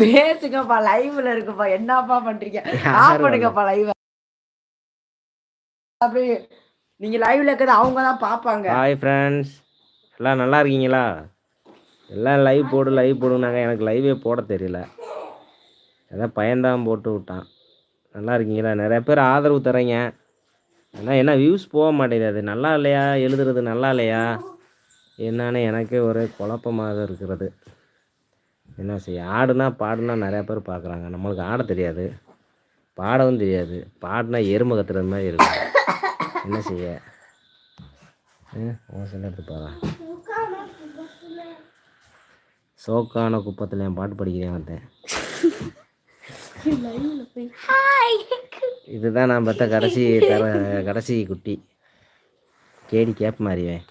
பேசுங்கப்பா லைவ்ல இருக்குப்பா. என்னப்பா பண்றீங்க? ஆஃப் பண்ணுங்கப்பா லைவ் அப்படியே நீங்க லைவ்ல இருக்கிறது அவங்க தான் பாப்பாங்க ஹாய் ஃப்ரெண்ட்ஸ் எல்லாம் நல்லா இருக்கீங்களா? எல்லாம் லைவ் போடு லைவ் போடுனாங்க எனக்கு லைவே போட தெரியல. அதான் பையன்தான் போட்டு விட்டான். நல்லா இருக்கீங்களா? நிறைய பேர் ஆதரவு தரீங்க ஆனால் என்ன வியூஸ் போக மாட்டேங்குது அது. நல்லா இல்லையா? எழுதுறது நல்லா இல்லையா? என்னன்னு எனக்கே ஒரு குழப்பமாக இருக்கிறது. என்ன செய்ய ஆடுனா பாடுனா நிறையா பேர் பார்க்குறாங்க. நம்மளுக்கு ஆட தெரியாது. பாடவும் தெரியாது. பாடினா எருமை கத்துறது மாதிரி இருக்கு. என்ன செய்ய? சொல்ல எடுத்து பாரா. சோக்கான குப்பத்தில் என் பாட்டு படிக்கிறேன் வந்தேன் இதுதான் நான் பார்த்த கடைசி தர கடைசி குட்டி. கேடி கேப் மாறிவேன்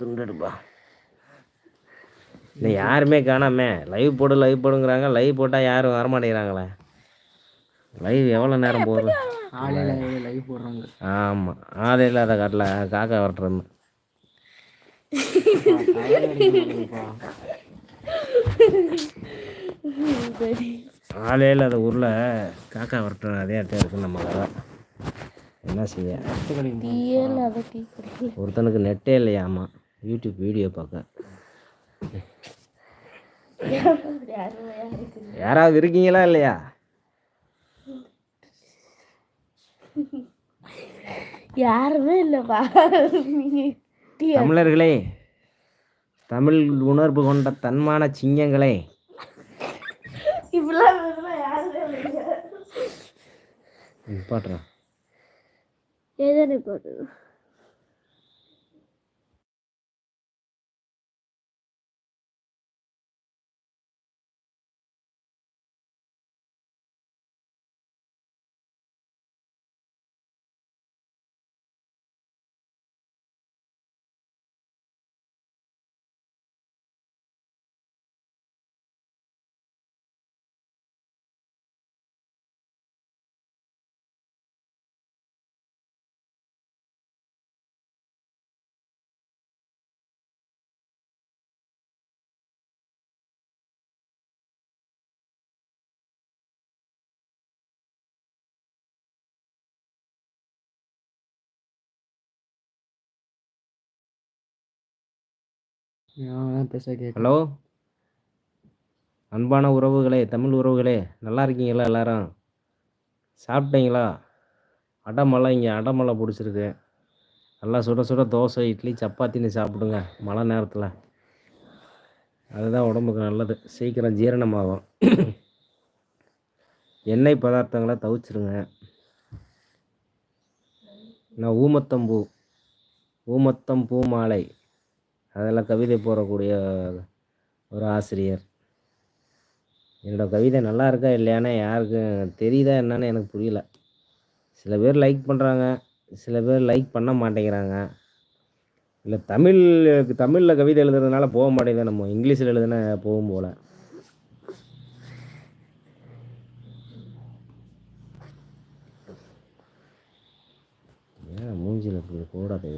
துண்டெடுப்பா இல்லை யாருமே காணாமே லைவ் போடு லைவ் போடுங்கிறாங்க. லைவ் போட்டால் யாரும் வரமாட்டேங்கிறாங்களே. லைவ் எவ்வளோ நேரம் போகுது? ஆலையில் லைவ் போடுறாங்க ஆமாம் ஆதை இல்லாத காட்டில் காக்கா வரட்டுறேன்னு ஆளே இல்லாத ஊரில் காக்கா வரட்டும் அதே இடத்துல இருக்கு நம்ம கதை. என்ன செய்ய? ஒருத்தனுக்கு நெட்டே இல்லையாமா? யூடியூப் வீடியோ பார்க்க. யாராவது இருக்கீங்களா இல்லையா? யாருமே இல்லைப்பா. தமிழர்களே தமிழ் உணர்வு கொண்ட தன்மான சிங்கங்களே. இப்படிலாம் ஹலோ? அன்பான உறவுகளே தமிழ் உறவுகளே நல்லா இருக்கீங்களா எல்லாரும்? சாப்பிட்டீங்களா? அடமலை இங்கே அடமலை பிடிச்சிருக்கு. நல்லா சுட சுட தோசை இட்லி சப்பாத்தின்னு சாப்பிடுங்க மழை நேரத்தில். அதுதான் உடம்புக்கு நல்லது. சீக்கிரம் ஜீரணமாகும். எண்ணெய் பதார்த்தங்களை தவிச்சிருங்க. நான் ஊமத்தம்பூ ஊமத்தம் பூ மாலை. அதெல்லாம் கவிதை போடக்கூடிய ஒரு ஆசிரியர். என்னோடய கவிதை நல்லா இருக்கா இல்லையான்னு யாருக்கும் தெரியுதா என்னன்னு எனக்கு புரியல. சில பேர் லைக் பண்ணுறாங்க சில பேர் லைக் பண்ண மாட்டேங்கிறாங்க. இல்லை தமிழ் தமிழில் கவிதை எழுதுறதுனால போக மாட்டேங்குது நம்ம இங்கிலீஷில் எழுதுனா போகும் போல். மூஞ்சியில் போடாது